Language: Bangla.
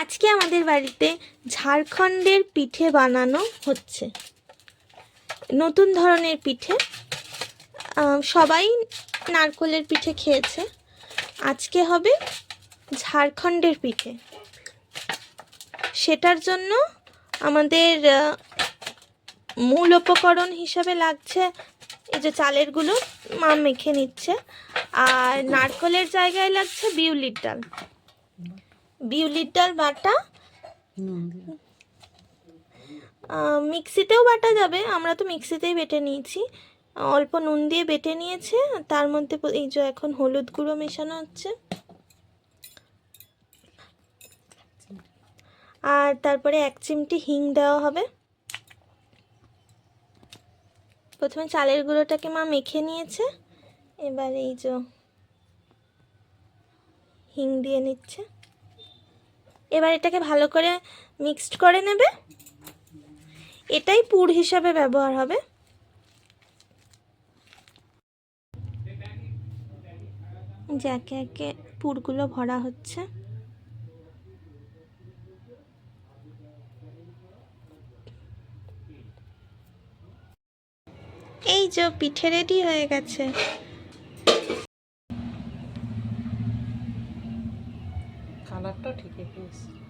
আজকে আমাদের বাড়িতে ঝাড়খণ্ডের পিঠে বানানো হচ্ছে। নতুন ধরনের পিঠে। সবাই নারকলের পিঠে খেয়েছে। আজকে হবে ঝাড়খণ্ডের পিঠে। সেটার জন্য আমাদের মূল উপকরণ হিসাবে লাগছে এই যে চালেরগুলো মা মেখে নিচ্ছে। আর নারকলের জায়গায় লাগছে বিউলির ডাল। বিউলির ডাল বাটা মিক্সিতেও বাটা যাবে আমরা তো মিক্সিতেই বেটে নিয়েছি। অল্প নুন দিয়ে বেটে নিয়েছে তার মধ্যে এই যে এখন হলুদ গুঁড়ো মেশানো হচ্ছে। আর তারপরে এক চিমটি হিং দেওয়া হবে। প্রথমে চালের গুঁড়োটাকে মা মেখে নিয়েছে এবার এই যে হিং দিয়ে নিচ্ছে। এবার এটাকে ভালো করে মিক্সড করে নেবে। এটাই পুর হিসাবে ব্যবহার হবে। যে একে একে পুরগুলো ভরা হচ্ছে। এই যে পিঠে রেডি হয়ে গেছে। কালারটা ঠিক এসছে।